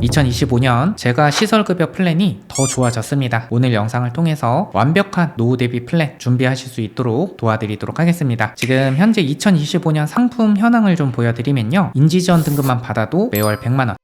2025년 제가 시설급여 플랜이 더 좋아졌습니다. 오늘 영상을 통해서 완벽한 노후 대비 플랜 준비하실 수 있도록 도와드리도록 하겠습니다. 지금 현재 2025년 상품 현황을 좀 보여드리면요. 인지지원 등급만 받아도 매월 100만원.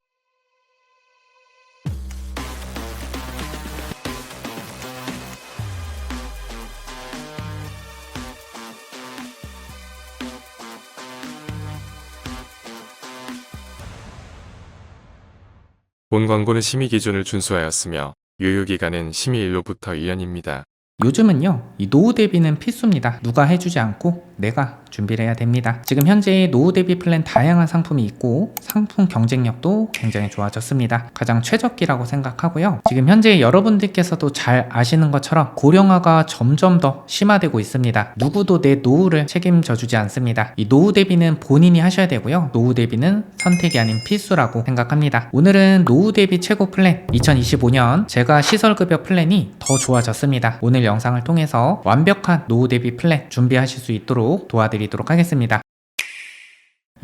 본 광고는 심의 기준을 준수하였으며 유효기간은 심의 일로부터 1년입니다. 요즘은요, 이 노후 대비는 필수입니다. 누가 해주지 않고 내가 준비를 해야 됩니다. 지금 현재 노후 대비 플랜 다양한 상품이 있고 상품 경쟁력도 굉장히 좋아졌습니다. 가장 최적기라고 생각하고요. 지금 현재 여러분들께서도 잘 아시는 것처럼 고령화가 점점 더 심화되고 있습니다. 누구도 내 노후를 책임져 주지 않습니다. 이 노후 대비는 본인이 하셔야 되고요. 노후 대비는 선택이 아닌 필수라고 생각합니다. 오늘은 노후 대비 최고 플랜 2025년 제가 시설급여 플랜이 더 좋아졌습니다. 오늘 영상을 통해서 완벽한 노후 대비 플랜 준비하실 수 있도록 도와드리도록 하겠습니다.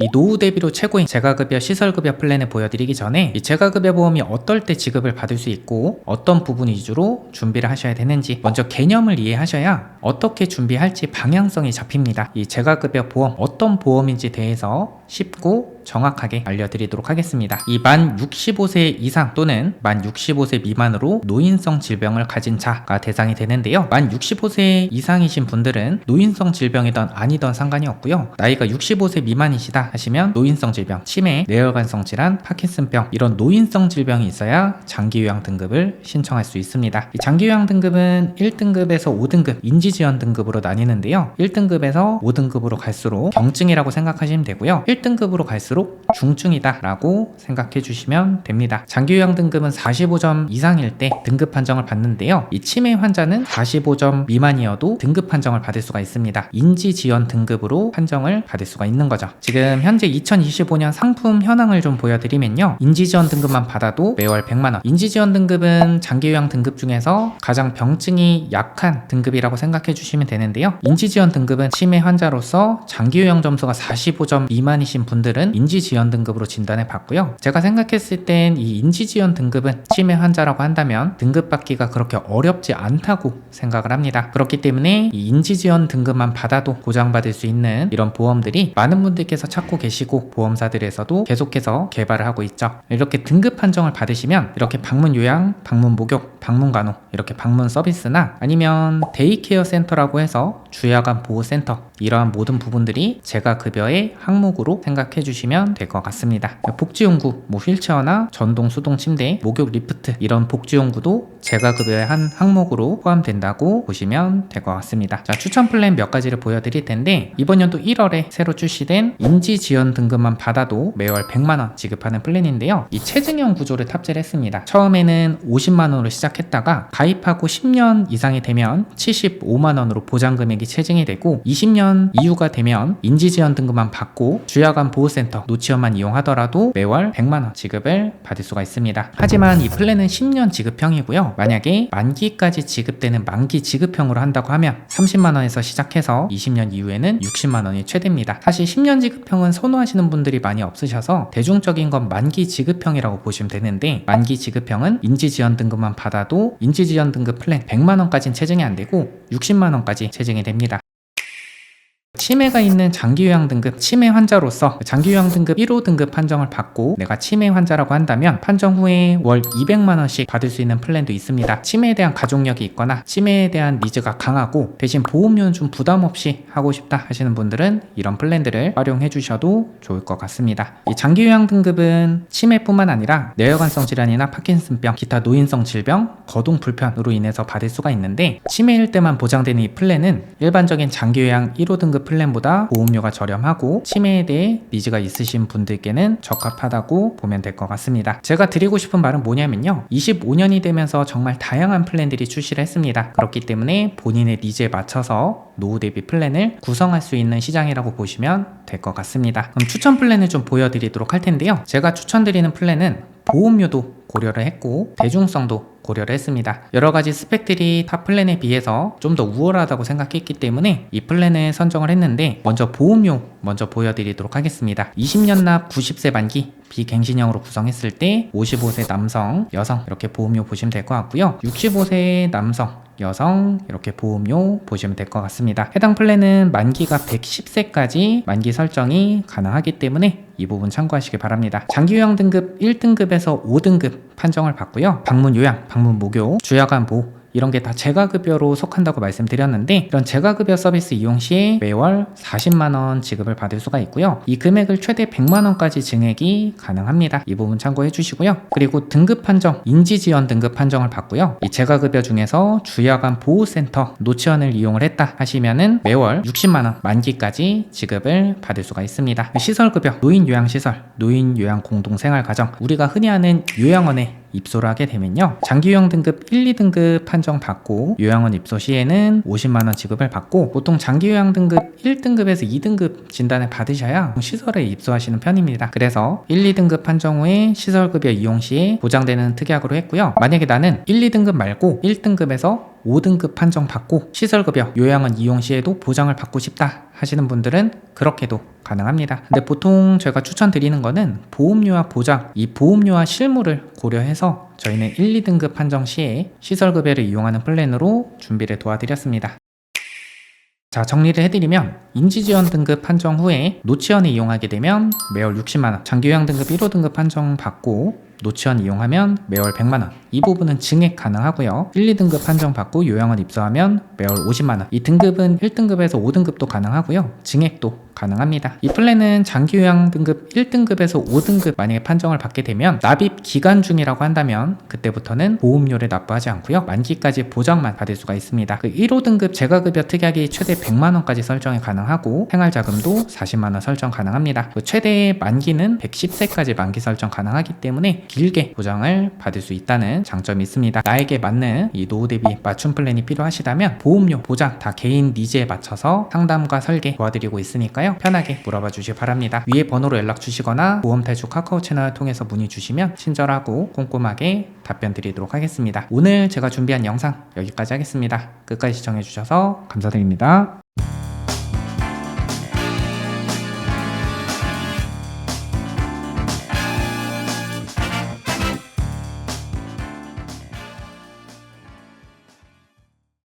이 노후 대비로 최고인 재가급여 시설급여 플랜을 보여드리기 전에 이 재가급여 보험이 어떨 때 지급을 받을 수 있고 어떤 부분 위주로 준비를 하셔야 되는지 먼저 개념을 이해하셔야 어떻게 준비할지 방향성이 잡힙니다. 이 재가급여 보험 어떤 보험인지 대해서 쉽고 정확하게 알려드리도록 하겠습니다. 이 만 65세 이상 또는 만 65세 미만으로 노인성 질병을 가진 자가 대상이 되는데요. 만 65세 이상이신 분들은 노인성 질병이든 아니든 상관이 없고요. 나이가 65세 미만이시다 하시면 노인성 질병, 치매, 뇌혈관성 질환, 파킨슨병 이런 노인성 질병이 있어야 장기요양 등급을 신청할 수 있습니다. 이 장기요양 등급은 1등급에서 5등급 인지지원 등급으로 나뉘는데요. 1등급에서 5등급으로 갈수록 경증이라고 생각하시면 되고요. 1등급으로 갈수록 중증이다라고 생각해 주시면 됩니다. 장기요양 등급은 45점 이상일 때 등급 판정을 받는데요. 이 치매 환자는 45점 미만이어도 등급 판정을 받을 수가 있습니다. 인지 지원 등급으로 판정을 받을 수가 있는 거죠. 지금 현재 2025년 상품 현황을 좀 보여드리면요. 인지 지원 등급만 받아도 매월 100만 원. 인지 지원 등급은 장기요양 등급 중에서 가장 병증이 약한 등급이라고 생각해 주시면 되는데요. 인지 지원 등급은 치매 환자로서 장기요양 점수가 45점 미만이신 분들은 인지 지원 등급으로 진단을 받고요. 제가 생각했을 땐 이 인지 지원 등급은 치매 환자라고 한다면 등급 받기가 그렇게 어렵지 않다고 생각을 합니다. 그렇기 때문에 이 인지 지원 등급만 받아도 보장받을 수 있는 이런 보험들이 많은 분들께서 찾고 계시고 보험사들에서도 계속해서 개발을 하고 있죠. 이렇게 등급 판정을 받으시면 이렇게 방문 요양, 방문 목욕, 방문 간호 이렇게 방문 서비스나 아니면 데이케어 센터라고 해서 주야간 보호센터 이러한 모든 부분들이 제가 급여의 항목으로 생각해 주시면 될 것 같습니다. 복지용구, 뭐 휠체어나 전동 수동 침대, 목욕 리프트 이런 복지용구도 제가 급여의 한 항목으로 포함된다고 보시면 될 것 같습니다. 자, 추천 플랜 몇 가지를 보여드릴 텐데 이번 연도 1월에 새로 출시된 인지 지원 등급만 받아도 매월 100만 원 지급하는 플랜인데요. 이 체증형 구조를 탑재를 했습니다. 처음에는 50만 원으로 시작했다가 가입하고 10년 이상이 되면 75만 원으로 보장 금액이 체증이 되고 20년 이후가 되면 인지 지원 등급만 받고 주야간 보호센터 노치원만 이용하더라도 매월 100만 원 지급을 받을 수가 있습니다. 하지만 이 플랜은 10년 지급형이고요. 만약에 만기까지 지급되는 만기 지급형으로 한다고 하면 30만 원에서 시작해서 20년 이후에는 60만 원이 최대입니다. 사실 10년 지급형은 선호하시는 분들이 많이 없으셔서 대중적인 건 만기 지급형이라고 보시면 되는데 만기 지급형은 인지 지원 등급만 받아도 인지 지원 등급 플랜 100만 원까지는 체증이 안 되고 60만 원까지 체증이 됩니다. 치매가 있는 장기요양 등급 치매 환자로서 장기요양 등급 1호 등급 판정을 받고 내가 치매 환자라고 한다면 판정 후에 월 200만 원씩 받을 수 있는 플랜도 있습니다. 치매에 대한 가족력이 있거나 치매에 대한 니즈가 강하고 대신 보험료는 좀 부담 없이 하고 싶다 하시는 분들은 이런 플랜들을 활용해 주셔도 좋을 것 같습니다. 이 장기요양 등급은 치매뿐만 아니라 뇌혈관성 질환이나 파킨슨병, 기타 노인성 질병, 거동 불편으로 인해서 받을 수가 있는데 치매일 때만 보장되는 이 플랜은 일반적인 장기요양 1호 등급 플랜보다 보험료가 저렴하고 치매에 대해 니즈가 있으신 분들께는 적합하다고 보면 될 것 같습니다. 제가 드리고 싶은 말은 뭐냐면요. 25년이 되면서 정말 다양한 플랜들이 출시를 했습니다. 그렇기 때문에 본인의 니즈에 맞춰서 노후 대비 플랜을 구성할 수 있는 시장이라고 보시면 될 것 같습니다. 그럼 추천 플랜을 좀 보여드리도록 할 텐데요. 제가 추천드리는 플랜은 보험료도 고려를 했고 대중성도 고려를 했습니다. 여러 가지 스펙들이 타 플랜에 비해서 좀 더 우월하다고 생각했기 때문에 이 플랜을 선정을 했는데 먼저 보험료 먼저 보여드리도록 하겠습니다. 20년 납 90세 만기 비갱신형으로 구성했을 때 55세 남성, 여성 이렇게 보험료 보시면 될 것 같고요. 65세 남성, 여성 이렇게 보험료 보시면 될 것 같습니다. 해당 플랜은 만기가 110세까지 만기 설정이 가능하기 때문에 이 부분 참고하시기 바랍니다. 장기 요양 등급 1등급에서 5등급 판정을 받고요. 방문 요양, 방문 목요, 주야간 보호 이런 게 다 재가급여로 속한다고 말씀드렸는데 이런 재가급여 서비스 이용 시에 매월 40만 원 지급을 받을 수가 있고요. 이 금액을 최대 100만 원까지 증액이 가능합니다. 이 부분 참고해 주시고요. 그리고 등급 판정, 인지 지원 등급 판정을 받고요. 이 재가급여 중에서 주야간 보호센터 노치원을 이용을 했다 하시면은 매월 60만 원 만기까지 지급을 받을 수가 있습니다. 시설급여, 노인 요양 시설, 노인 요양 공동생활 가정, 우리가 흔히 하는 요양원에 입소를 하게 되면요. 장기 요양 등급 1, 2등급 판정 받고 요양원 입소 시에는 50만 원 지급을 받고 보통 장기 요양 등급 1등급에서 2등급 진단을 받으셔야 시설에 입소하시는 편입니다. 그래서 1, 2등급 판정 후에 시설급여 이용 시에 보장되는 특약으로 했고요. 만약에 나는 1, 2등급 말고 1등급에서 5등급 판정 받고 시설급여 요양원 이용 시에도 보장을 받고 싶다 하시는 분들은 그렇게도 가능합니다. 근데 보통 제가 추천드리는 거는 보험료와 보장, 이 보험료와 실무를 고려해서 저희는 1, 2등급 판정 시에 시설급여를 이용하는 플랜으로 준비를 도와드렸습니다. 자 정리를 해드리면 인지지원 등급 판정 후에 노치원을 이용하게 되면 매월 60만원 장기요양 등급 1호 등급 판정 받고 노치원 이용하면 매월 100만원. 이 부분은 증액 가능하고요. 1, 2등급 판정 받고 요양원 입소하면 매월 50만원. 이 등급은 1등급에서 5등급도 가능하고요. 증액도 가능합니다. 이 플랜은 장기 요양 등급 1등급에서 5등급 만약에 판정을 받게 되면 납입 기간 중이라고 한다면 그때부터는 보험료를 납부하지 않고요. 만기까지 보장만 받을 수가 있습니다. 그 1호 등급 재가급여 특약이 최대 100만원까지 설정이 가능하고 생활자금도 40만원 설정 가능합니다. 그 최대 만기는 110세까지 만기 설정 가능하기 때문에 길게 보장을 받을 수 있다는 장점이 있습니다. 나에게 맞는 이 노후 대비 맞춤 플랜이 필요하시다면 보험료, 보장 다 개인 니즈에 맞춰서 상담과 설계 도와드리고 있으니까요. 편하게 물어봐 주시기 바랍니다. 위에 번호로 연락 주시거나 보험 탈출 카카오 채널을 통해서 문의 주시면 친절하고 꼼꼼하게 답변 드리도록 하겠습니다. 오늘 제가 준비한 영상 여기까지 하겠습니다. 끝까지 시청해 주셔서 감사드립니다.